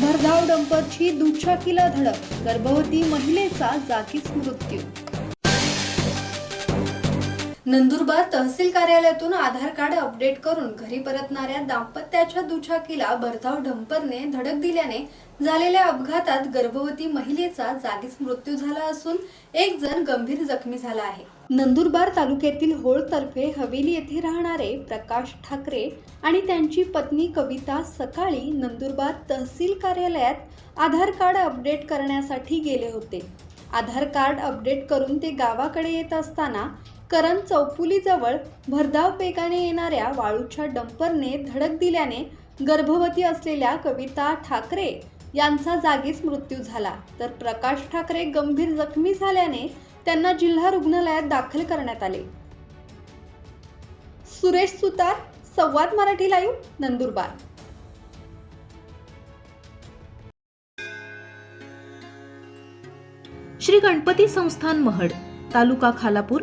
भरधाव डंपरची दुचाकीला धडक गर्भवती महिलेचा जागीच मृत्यू नंदुरबार तहसील कार्यालयातून आधार कार्ड अपडेट करून घरी परतणाऱ्या दाम्पत्याच्या दुचाकीला भरधाव ढंपरने धडक दिल्याने झालेल्या अपघातात गर्भवती महिलेचा जागीच मृत्यू झाला असून एक जण गंभीर जखमी झाला आहे. नंदुरबार तालुक्यातील होळतर्फे हवेली येथे राहणारे प्रकाश ठाकरे आणि त्यांची पत्नी कविता सकाळी नंदुरबार तहसील कार्यालयात आधार कार्ड अपडेट करण्यासाठी गेले होते. आधार कार्ड अपडेट करून ते गावाकडे येत असताना करण चौफुलीजवळ भरधाव वेगाने येणाऱ्या वाळूच्या डंपरने धडक दिल्याने गर्भवती असलेल्या कविता ठाकरे यांचा जागीच मृत्यू झाला. तर प्रकाश ठाकरे गंभीर जखमी झाल्याने त्यांना जिल्हा रुग्णालयात दाखल करण्यात आले. सुरेश सुतार संवाद मराठी लाईव्ह नंदुरबार. श्री गणपती संस्थान महड तालुका खालापूर